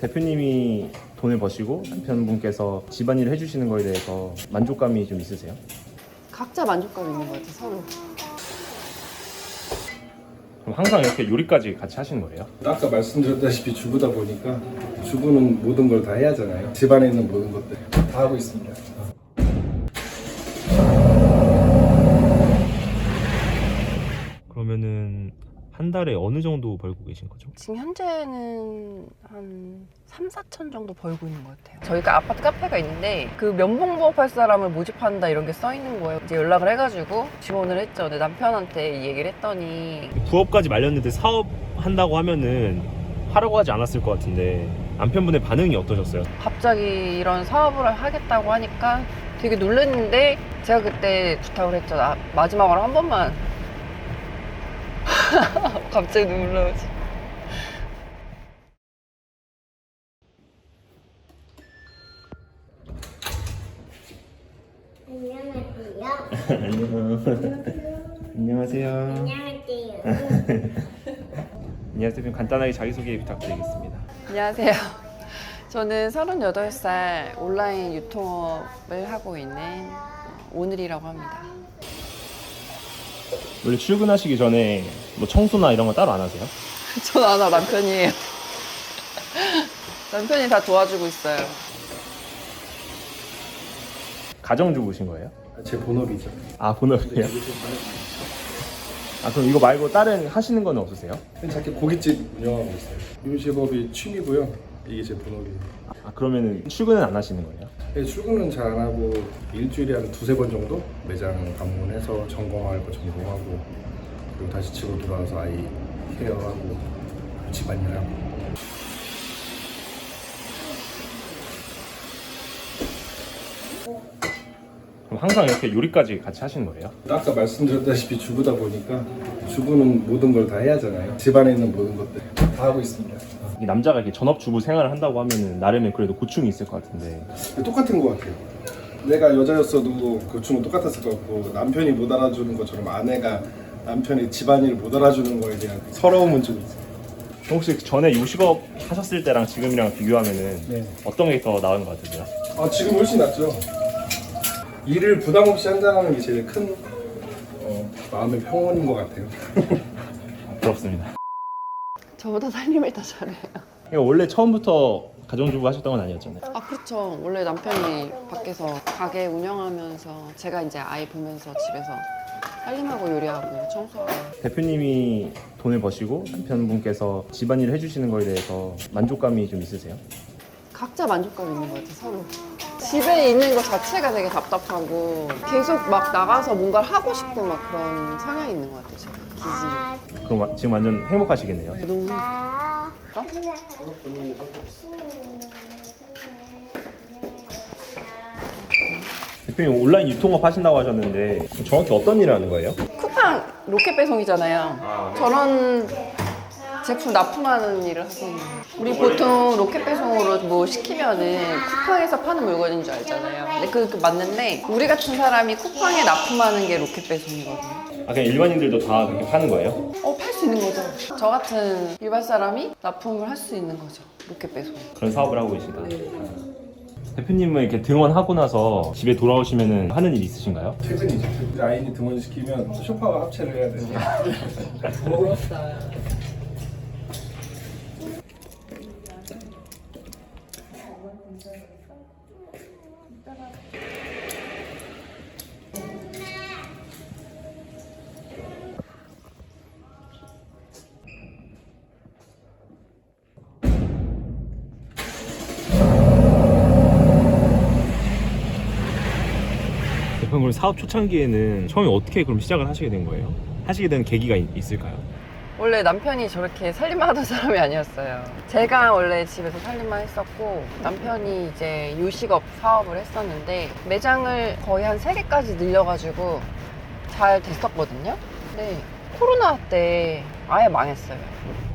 대표님이 돈을 버시고 남편분께서 집안일을 해주시는 거에 대해서 만족감이 좀 있으세요? 각자 만족감이 있는 것 같아 서로. 그럼 항상 이렇게 요리까지 같이 하시는 거예요? 아까 말씀드렸다시피 주부다 보니까 주부는 모든 걸 다 해야 하잖아요. 집안에 있는 모든 것들 다 하고 있습니다. 그러면은 한 달에 어느 정도 벌고 계신 거죠? 지금 현재는 한 3, 4천 정도 벌고 있는 것 같아요. 저희가 아파트 카페가 있는데 그 면봉 부업할 사람을 모집한다 이런 게 써 있는 거예요. 이제 연락을 해가지고 지원을 했죠. 근데 남편한테 이 얘기를 했더니 부업까지 말렸는데 사업 한다고 하면은 하라고 하지 않았을 것 같은데 남편분의 반응이 어떠셨어요? 갑자기 이런 사업을 하겠다고 하니까 되게 놀랐는데 제가 그때 부탁을 했죠. 나 마지막으로 한 번만 갑자기 눈물 나오지. 안녕. 안녕하세요. 안녕하세요. 안녕하세요. 그럼 간단하게 자기소개 부탁드리겠습니다. 안녕하세요. 저는 38살 온라인 유통업을 하고 있는 오늘이라고 합니다. 원래 출근하시기 전에 뭐 청소나 이런 거 따로 안 하세요? 전 아나 남편이에요. 남편이 다 도와주고 있어요. 가정주부신 거예요? 제 본업이죠. 아 본업이에요? 아 그럼 이거 말고 다른 하시는 건 없으세요? 작게 고깃집 운영하고 있어요. 임시업이 취미고요. 이게 제 본업이에요. 아 그러면은 출근은 안 하시는 거예요? 네, 출근은 잘 안 하고 일주일에 한 두세 번 정도 매장 방문해서 점검하고 그리고 다시 집으로 돌아와서 아이 케어하고 집안일하고 그럼 항상 이렇게 요리까지 같이 하시는 거예요? 아까 말씀드렸다시피 주부다 보니까 주부는 모든 걸 다 해야 하잖아요. 집안에 있는 모든 것들 다 하고 있습니다. 이 남자가 이렇게 전업주부 생활을 한다고 하면은 나름의 그래도 고충이 있을 것 같은데 똑같은 것 같아요. 내가 여자였어도 고충은 똑같았을 것 같고 남편이 못 알아주는 것처럼 아내가 남편의 집안일을 못 알아주는 거에 대한 서러움은 좀 있어요. 그럼 혹시 전에 요식업 하셨을 때랑 지금이랑 비교하면은 네. 어떤 게 더 나은 것 같으세요? 아 지금 훨씬 낫죠. 일을 부담 없이 한다는 게 제일 큰 어, 마음의 평온인 것 같아요. 부럽습니다. 저보다 살림을 더 잘해요. 이거 원래 처음부터 가정주부 하셨던 건 아니었잖아요. 아 그렇죠. 원래 남편이 밖에서 가게 운영하면서 제가 이제 아이 보면서 집에서 살림하고 요리하고 청소하고 대표님이 돈을 버시고 남편분께서 집안일을 해주시는 거에 대해서 만족감이 좀 있으세요? 각자 만족감이 있는 것 같아 서로. 집에 있는 것 자체가 되게 답답하고 계속 막 나가서 뭔가를 하고 싶고 막 그런 성향이 있는 것 같아요. 제가 기질이. 그럼 와- 지금 완전 행복하시겠네요. 너무 대표님 온라인 유통업 하신다고 하셨는데 정확히 어떤 일을 하는 거예요? 쿠팡 로켓 배송이잖아요. 저런 제품 납품하는 일을 거예요. 우리 보통 로켓 배송으로 뭐 시키면은 쿠팡에서 파는 물건인 줄 알잖아요. 근데 그, 그 맞는데 우리 같은 사람이 쿠팡에 납품하는 게 로켓 배송이거든요. 아 그냥 일반인들도 다 그렇게 파는 거예요? 어, 팔 수 있는 거죠. 저 같은 일반 사람이 납품을 할 수 있는 거죠. 로켓 배송. 그런 사업을 하고 계시다. 대표님은 이렇게 등원하고 나서 집에 돌아오시면 하는 일 있으신가요? 퇴근이죠. 아이니 등원시키면 쇼파와 합체를 해야 돼요. 대표님 그럼 사업 초창기에는 처음에 어떻게 그럼 시작을 하시게 된 거예요? 하시게 된 계기가 있, 있을까요? 원래 남편이 저렇게 살림하던 사람이 아니었어요. 제가 원래 집에서 살림만 했었고 남편이 이제 요식업 사업을 했었는데 매장을 거의 한 세개까지 늘려가지고 잘 됐었거든요. 근데 코로나 때 아예 망했어요.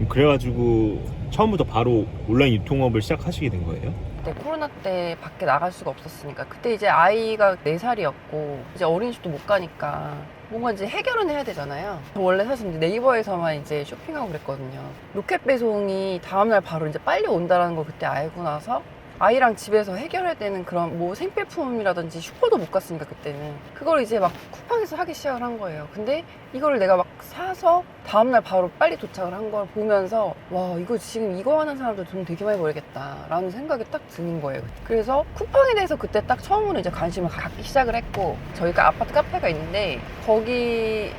그래가지고 처음부터 바로 온라인 유통업을 시작하시게 된 거예요? 그때 코로나 때 밖에 나갈 수가 없었으니까 그때 이제 아이가 4살이었고 이제 어린이집도 못 가니까 뭔가 이제 해결은 해야 되잖아요. 저 원래 사실 이제 네이버에서만 이제 쇼핑하고 그랬거든요. 로켓 배송이 다음날 바로 이제 빨리 온다라는 걸 그때 알고 나서 아이랑 집에서 해결해야 되는 그런 뭐 생필품이라든지 슈퍼도 못 갔으니까 그때는 그걸 이제 막 쿠팡에서 하기 시작을 한 거예요. 근데 이거를 내가 막 사서 다음날 바로 빨리 도착을 한 걸 보면서 와 이거 지금 이거 하는 사람들 돈 되게 많이 벌겠다 라는 생각이 딱 드는 거예요. 그래서 쿠팡에 대해서 그때 딱 처음으로 이제 관심을 갖기 시작을 했고 저희가 아파트 카페가 있는데 거기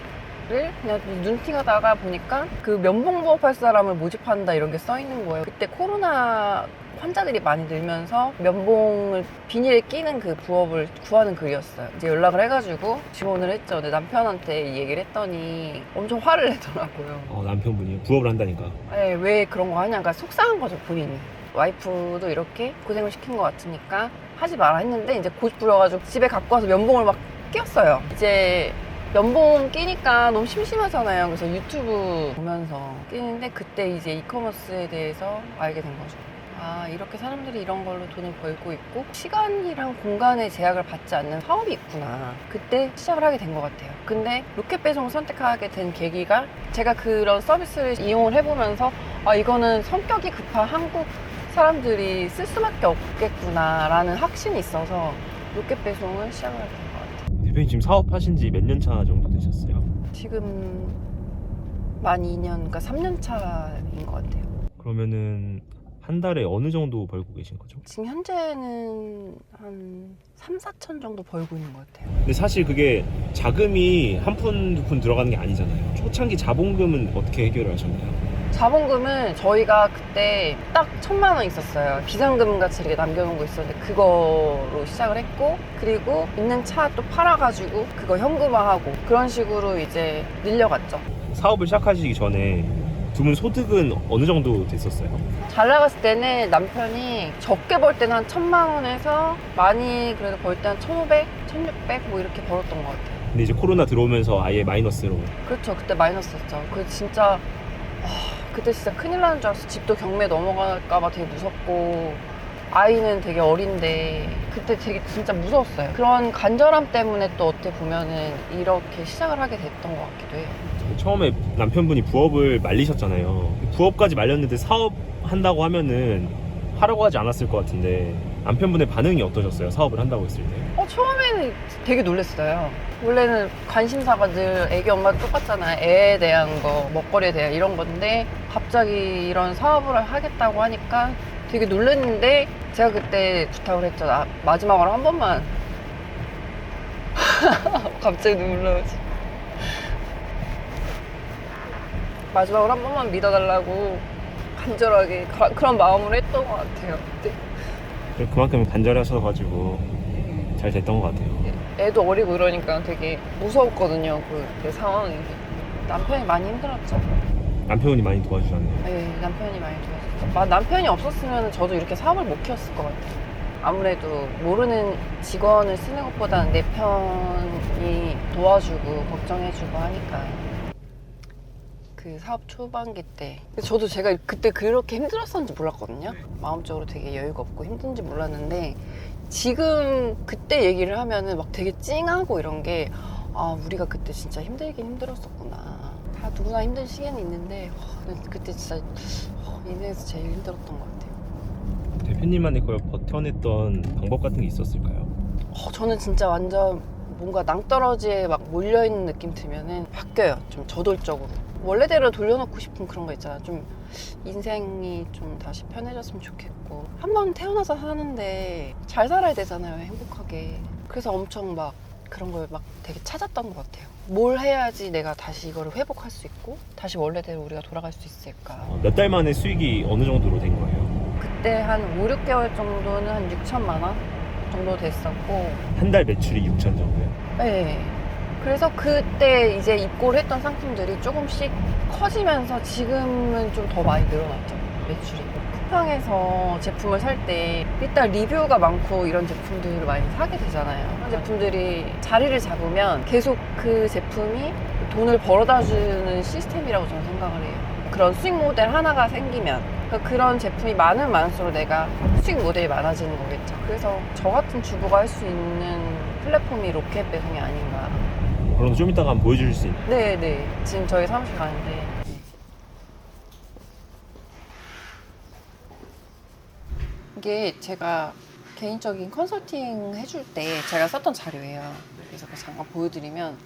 를 그냥 눈팅하다가 보니까 그 면봉 부업할 사람을 모집한다 이런 게 써 있는 거예요. 그때 코로나 환자들이 많이 늘면서 면봉을 비닐에 끼는 그 부업을 구하는 글이었어요. 이제 연락을 해가지고 지원을 했죠. 근데 남편한테 이 얘기를 했더니 엄청 화를 내더라고요. 어, 남편분이 부업을 한다니까. 네, 왜 그런 거 하냐. 그러니까 속상한 거죠, 본인이. 와이프도 이렇게 고생을 시킨 것 같으니까 하지 마라 했는데 이제 고집 부려가지고 집에 갖고 와서 면봉을 막 끼웠어요. 이제 면봉 끼니까 너무 심심하잖아요. 그래서 유튜브 보면서 끼는데 그때 이제 이커머스에 대해서 알게 된 거죠. 아, 이렇게 사람들이 이런 걸로 돈을 벌고 있고 시간이랑 공간의 제약을 받지 않는 사업이 있구나. 그때 시작을 하게 된 것 같아요. 근데 로켓 배송을 선택하게 된 계기가 제가 그런 서비스를 이용을 해보면서 아, 이거는 성격이 급한 한국 사람들이 쓸 수밖에 없겠구나라는 확신이 있어서 로켓 배송을 시작을 같아요. 대표님 지금 사업하신 지 몇 년 차 정도 되셨어요? 지금 만 2년, 그러니까 3년 차인 것 같아요. 그러면은 한 달에 어느 정도 벌고 계신 거죠? 지금 현재는 한 3, 4천 정도 벌고 있는 것 같아요. 근데 사실 그게 자금이 한 푼 두 푼 들어가는 게 아니잖아요. 초창기 자본금은 어떻게 해결을 하셨나요? 자본금은 저희가 그때 딱 천만 원 있었어요. 비상금 같이 이렇게 남겨놓은 거 있었는데 그거로 시작을 했고 그리고 있는 차 또 팔아가지고 그거 현금화하고 그런 식으로 이제 늘려갔죠. 사업을 시작하시기 전에 두 분 소득은 어느 정도 됐었어요? 잘 나갔을 때는 남편이 적게 벌 때는 한 천만 원에서 많이 그래도 벌 때 한 천오백, 천육백 뭐 이렇게 벌었던 것 같아요. 근데 이제 코로나 들어오면서 아예 마이너스로 그렇죠. 그때 마이너스였죠. 그 진짜 아, 그때 진짜 큰일 나는 줄 알았어. 집도 경매 넘어갈까봐 되게 무섭고 아이는 되게 어린데 그때 되게 진짜 무서웠어요. 그런 간절함 때문에 또 어떻게 보면은 이렇게 시작을 하게 됐던 것 같기도 해요. 처음에 남편분이 부업을 말리셨잖아요. 부업까지 말렸는데 사업 한다고 하면은 하라고 하지 않았을 것 같은데 남편분의 반응이 어떠셨어요? 사업을 한다고 했을 때? 어, 처음에는 되게 놀랐어요. 원래는 관심사가 늘 애기 엄마도 똑같잖아요. 애에 대한 거, 먹거리에 대한 이런 건데 갑자기 이런 사업을 하겠다고 하니까 되게 놀랐는데 제가 그때 부탁을 했죠. 나 마지막으로 한 번만 갑자기 눈물 나오지. 마지막으로 한 번만 믿어달라고 간절하게 가- 그런 마음으로 했던 것 같아요. 그때. 그만큼 간절하셔가지고 잘 됐던 것 같아요. 애도 어리고 이러니까 되게 무서웠거든요. 그, 그 상황이. 남편이 많이 힘들었죠. 남편분이 많이 도와주셨네요. 네, 남편이 많이 도와줬죠. 마- 남편이 없었으면 저도 이렇게 사업을 못 키웠을 것 같아요. 아무래도 모르는 직원을 쓰는 것보다는 내 편이 도와주고 걱정해주고 하니까. 그 사업 초반기 때 저도 제가 그때 그렇게 힘들었었는지 몰랐거든요. 마음적으로 되게 여유가 없고 힘든지 몰랐는데 지금 그때 얘기를 하면은 막 되게 찡하고 이런 게 아, 우리가 그때 진짜 힘들긴 힘들었었구나. 다 누구나 힘든 시기는 있는데 어, 그때 진짜 어, 인생에서 제일 힘들었던 것 같아요. 대표님만의 걸 버텨냈던 방법 같은 게 있었을까요? 어, 저는 진짜 완전 뭔가 낭떠러지에 막 몰려있는 느낌 들면은 바뀌어요. 좀 저돌적으로. 원래대로 돌려놓고 싶은 그런 거 있잖아. 좀 인생이 좀 다시 편해졌으면 좋겠고. 한번 태어나서 사는데 잘 살아야 되잖아요. 행복하게. 그래서 엄청 막 그런 걸 막 되게 찾았던 것 같아요. 뭘 해야지 내가 다시 이거를 회복할 수 있고 다시 원래대로 우리가 돌아갈 수 있을까. 어, 몇달 만에 수익이 어느 정도로 된 거예요? 그때 한 5, 6개월 정도는 한 6천만 원 정도 됐었고 한 달 매출이 6천 정도요. 네. 그래서 그때 이제 입고를 했던 상품들이 조금씩 커지면서 지금은 좀 더 많이 늘어났죠. 매출이. 쿠팡에서 제품을 살 때 일단 리뷰가 많고 이런 제품들을 많이 사게 되잖아요. 그런 제품들이 자리를 잡으면 계속 그 제품이 돈을 벌어다 주는 시스템이라고 저는 생각을 해요. 그런 수익 모델 하나가 생기면 그러니까 그런 제품이 많은 많을수록 내가 수직 모델이 많아지는 거겠죠. 그래서 저 같은 주부가 할 수 있는 플랫폼이 로켓 배송이 아닌가. 그럼 좀 이따가 한번 보여주실 수 있나요? 네, 네. 지금 저희 사무실 가는데. 이게 제가 개인적인 컨설팅 해줄 때 제가 썼던 자료예요. 그래서 그거 잠깐 보여드리면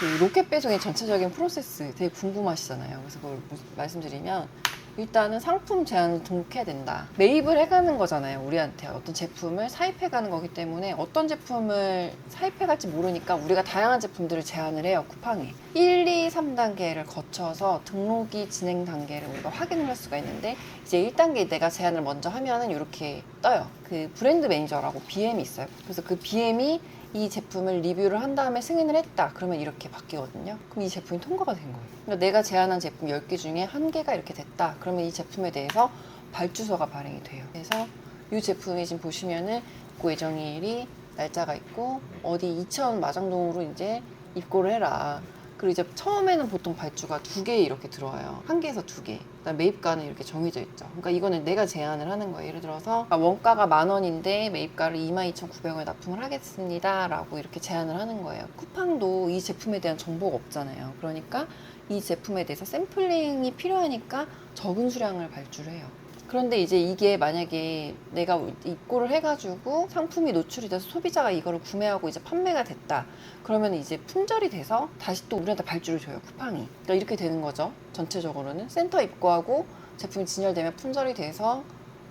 그 로켓 배송의 전체적인 프로세스 되게 궁금하시잖아요. 그래서 그걸 무- 말씀드리면 일단은 상품 제안을 등록해야 된다. 매입을 해가는 거잖아요. 우리한테 어떤 제품을 사입해가는 거기 때문에 어떤 제품을 사입해갈지 모르니까 우리가 다양한 제품들을 제안을 해요. 쿠팡에 1, 2, 3단계를 거쳐서 등록이 진행 단계를 우리가 확인을 할 수가 있는데 이제 1단계 내가 제안을 먼저 하면은 이렇게 떠요. 그 브랜드 매니저라고 BM이 있어요. 그래서 그 BM이 이 제품을 리뷰를 한 다음에 승인을 했다. 그러면 이렇게 바뀌거든요. 그럼 이 제품이 통과가 된 거예요. 그러니까 내가 제안한 제품 10개 중에 한 개가 이렇게 됐다. 그러면 이 제품에 대해서 발주서가 발행이 돼요. 그래서 이 제품이 지금 보시면은 입고 예정일이 날짜가 있고 어디 이천 마장동으로 이제 입고를 해라. 그리고 이제 처음에는 보통 발주가 두 개 이렇게 들어와요. 한 개에서 두 개. 그다음 매입가는 이렇게 정해져 있죠. 그러니까 이거는 내가 제안을 하는 거예요. 예를 들어서 그러니까 원가가 만 원인데 매입가를 22,900원에 납품을 하겠습니다라고 이렇게 제안을 하는 거예요. 쿠팡도 이 제품에 대한 정보가 없잖아요. 그러니까 이 제품에 대해서 샘플링이 필요하니까 적은 수량을 발주를 해요. 그런데 이제 이게 만약에 내가 입고를 해가지고 상품이 노출이 돼서 소비자가 이거를 구매하고 이제 판매가 됐다. 그러면 이제 품절이 돼서 다시 또 우리한테 발주를 줘요 쿠팡이. 그러니까 이렇게 되는 거죠. 전체적으로는 센터 입고하고 제품이 진열되면 품절이 돼서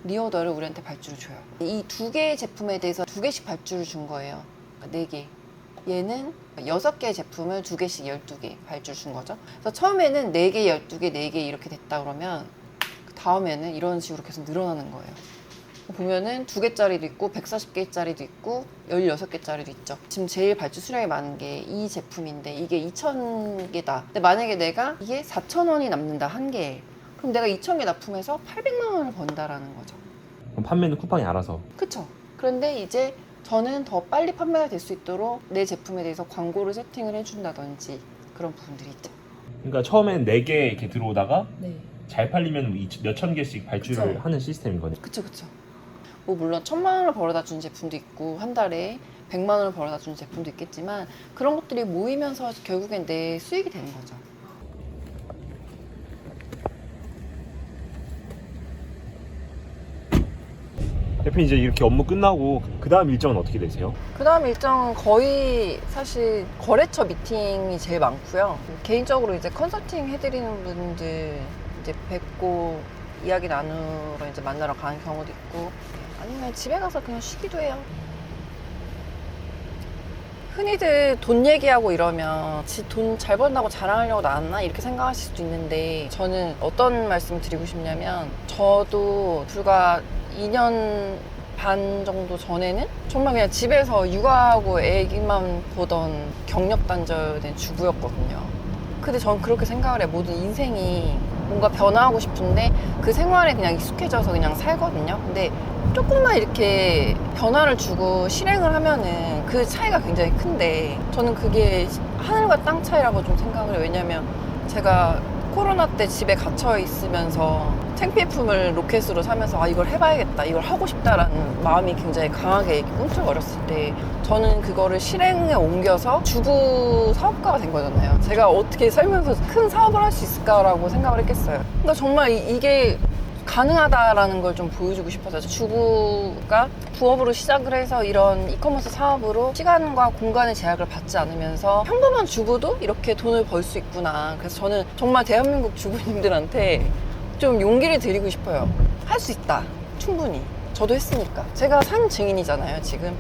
리오더를 우리한테 발주를 줘요. 이 두 개의 제품에 대해서 두 개씩 발주를 준 거예요. 그러니까 네 개. 얘는 여섯 개의 제품을 두 개씩 열두 개 발주를 준 거죠. 그래서 처음에는 네 개, 열두 개, 네 개 이렇게 됐다 그러면 그 다음에는 이런 식으로 계속 늘어나는 거예요. 보면은 두 개짜리도 있고 140개짜리도 있고 16개짜리도 있죠. 지금 제일 발주 수량이 많은 게 이 제품인데 이게 2,000개다. 근데 만약에 내가 이게 4,000원이 남는다 한 개에. 그럼 내가 2,000개 납품해서 800만 원을 번다라는 거죠. 그럼 판매는 쿠팡이 알아서. 그쵸? 그런데 이제 저는 더 빨리 판매가 될 수 있도록 내 제품에 대해서 광고를 세팅을 해준다든지 그런 부분들이 있죠. 그러니까 처음엔 4개 이렇게 들어오다가 네. 잘 팔리면 몇 천 개씩 발주를 그쵸. 하는 시스템인 거네. 그쵸 그쵸 뭐 물론 천만 원을 벌어다 주는 제품도 있고 한 달에 백만 원을 벌어다 주는 제품도 있겠지만 그런 것들이 모이면서 결국엔 내 수익이 되는 거죠 대표님 이제 이렇게 업무 끝나고 그 다음 일정은 어떻게 되세요? 그 다음 일정은 거의 사실 거래처 미팅이 제일 많고요 개인적으로 이제 컨설팅 해드리는 분들 이제 뵙고 이야기 나누러 이제 만나러 가는 경우도 있고 아니면 집에 가서 그냥 쉬기도 해요 흔히들 돈 얘기하고 이러면 돈 잘 번다고 자랑하려고 나왔나 이렇게 생각하실 수도 있는데 저는 어떤 말씀을 드리고 싶냐면 저도 불과 2년 반 정도 전에는 정말 그냥 집에서 육아하고 애기만 보던 경력 단절된 주부였거든요. 근데 전 그렇게 생각을 해. 모든 인생이 뭔가 변화하고 싶은데 그 생활에 그냥 익숙해져서 그냥 살거든요. 근데 조금만 이렇게 변화를 주고 실행을 하면은 그 차이가 굉장히 큰데 저는 그게 하늘과 땅 차이라고 좀 생각을 해요. 왜냐면 제가 코로나 때 집에 갇혀 있으면서 생필품을 로켓으로 사면서 아 이걸 해봐야겠다 이걸 하고 싶다라는 마음이 굉장히 강하게 이렇게 꿈틀거렸을 때 저는 그거를 실행에 옮겨서 주부 사업가가 된 거잖아요. 제가 어떻게 살면서 큰 사업을 할 수 있을까라고 생각을 했겠어요. 그러니까 정말 이, 게 가능하다라는 걸 좀 보여주고 싶어서 주부가 부업으로 시작을 해서 이런 이커머스 사업으로 시간과 공간의 제약을 받지 않으면서 평범한 주부도 이렇게 돈을 벌 수 있구나. 그래서 저는 정말 대한민국 주부님들한테 좀 용기를 드리고 싶어요. 할 수 있다. 충분히. 저도 했으니까. 제가 산 증인이잖아요, 지금.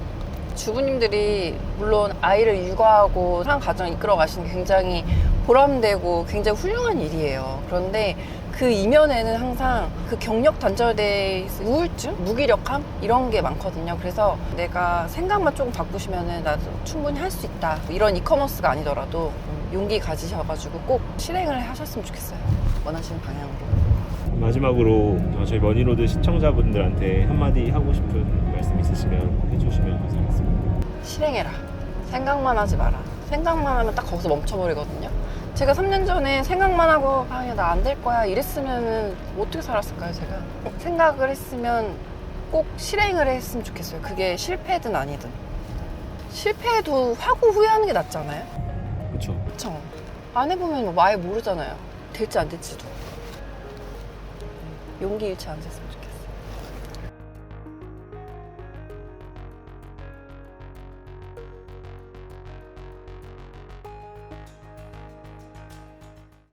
주부님들이 물론 아이를 육아하고 한 가정을 이끌어 가시는 게 굉장히 보람되고 굉장히 훌륭한 일이에요. 그런데 그 이면에는 항상 그 경력 단절돼 있을 우울증, 무기력함 이런 게 많거든요. 그래서 내가 생각만 조금 바꾸시면은 나도 충분히 할 수 있다. 이런 이커머스가 아니더라도 용기 가지셔가지고 꼭 실행을 하셨으면 좋겠어요. 원하시는 방향으로. 마지막으로 어, 저희 머니로드 시청자분들한테 한마디 하고 싶은 말씀 있으시면 해주시면 감사하겠습니다. 실행해라. 생각만 하지 마라. 생각만 하면 딱 거기서 멈춰버리거든요. 제가 3년 전에 생각만 하고 아, 나안 될 거야 이랬으면 어떻게 살았을까요, 제가? 생각을 했으면 꼭 실행을 했으면 좋겠어요. 그게 실패든 아니든. 실패해도 하고 후회하는 게 낫잖아요. 그렇죠. 그쵸? 안 해보면 뭐 아예 모르잖아요. 될지 안 될지도. 용기 잃지 않으셨으면